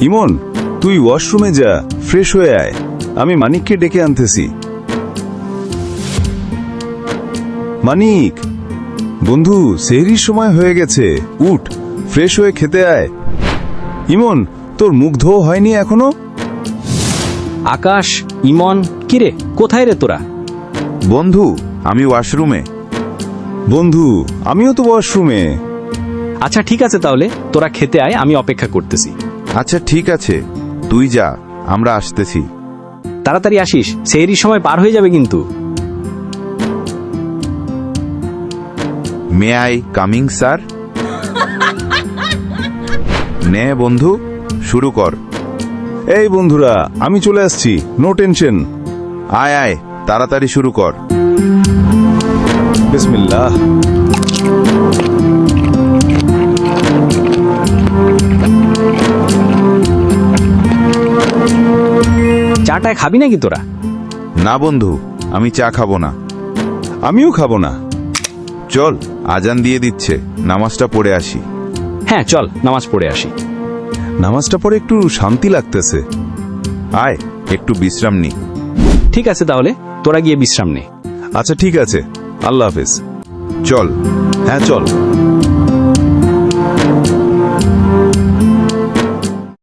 ইমন তুই ওয়াশরুমে যা ফ্রেশ হয়ে আয়। আমি মানিককে ডেকে আনতেছি। মানিক! বন্ধু সেহরির সময় হয়ে গেছে। উঠ ফ্রেশ হয়ে খেতে আয়। ইমন তোর মুখ ধোয়া হয়নি এখনও? আকাশ ইমন কিরে কোথায় রে তোরা? বন্ধু আমি ওয়াশরুমে। বন্ধু আমিও তো ওয়াশরুমে। আচ্ছা ঠিক আছে তাহলে। তোরা খেতে আয় আমি অপেক্ষা করতেছি। আচ্ছা ঠিক আছে। তুই যা আমরা আসতেছি। তাড়াতাড়ি আসিস সেহরির সময় পার হয়ে যাবে কিন্তু। মে আই কামিং স্যার নে বন্ধু শুরু কর। এই বন্ধুরা আমি চলে আসছি। নো টেনশন আয় আয় তাড়াতাড়ি শুরু কর। বিসমিল্লাহ। চাটায় খাবি নাকি তোরা? না বন্ধু আমি চা খাব না। আমিও খাব না। চল আজান দিয়ে দিচ্ছে নামাজটা পড়ে আসি। হ্যাঁ চল নামাজ পড়ে আসি। নামাজটা পরে একটু শান্তি লাগতেছে। আয় একটু বিশ্রাম নি। ঠিক আছে তাহলে তোরা গিয়ে বিশ্রাম নে। আচ্ছা ঠিক আছে। আল্লাহ হাফেজ। চল। হ্যাঁ চল।